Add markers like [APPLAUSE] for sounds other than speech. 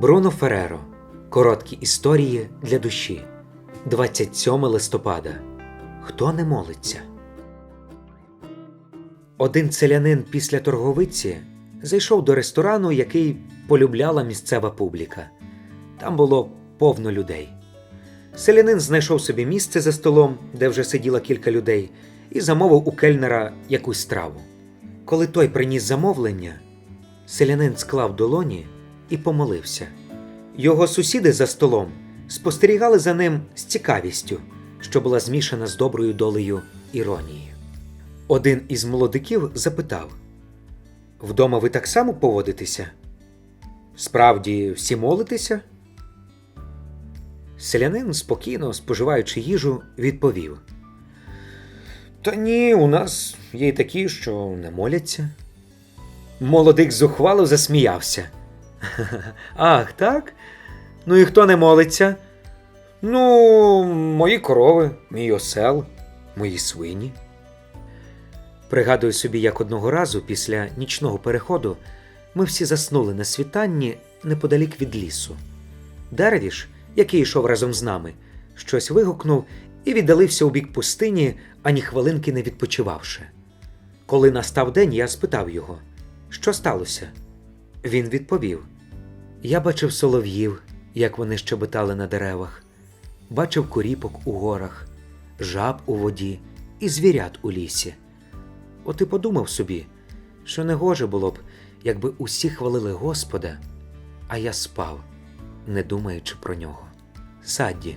Бруно Фереро. Короткі історії для душі. 27 листопада. Хто не молиться? Один селянин після торговиці зайшов до ресторану, який полюбляла місцева публіка. Там було повно людей. Селянин знайшов собі місце за столом, де вже сиділо кілька людей, і замовив у кельнера якусь страву. Коли той приніс замовлення, селянин склав долоні і помолився. Його сусіди за столом спостерігали за ним з цікавістю, що була змішана з доброю долею іронії. Один із молодиків запитав: Вдома ви так само поводитеся? Справді, всі молитеся? Селянин, спокійно споживаючи їжу, відповів: Та ні, у нас є й такі, що не моляться. Молодик зухвало засміявся. [LAUGHS] Ах, так? Ну і хто не молиться? Ну, мої корови, мій осел, мої свині. Пригадую собі, як одного разу після нічного переходу ми всі заснули на світанні неподалік від лісу. Деревіш, який йшов разом з нами, щось вигукнув і віддалився у бік пустині, ані хвилинки не відпочивавши. Коли настав день, я спитав його, що сталося. Він відповів: Я бачив солов'їв, як вони щебетали на деревах, бачив коріпок у горах, жаб у воді і звірят у лісі. От і подумав собі, що не гоже було б, якби усі хвалили Господа, а я спав, не думаючи про нього. Садді.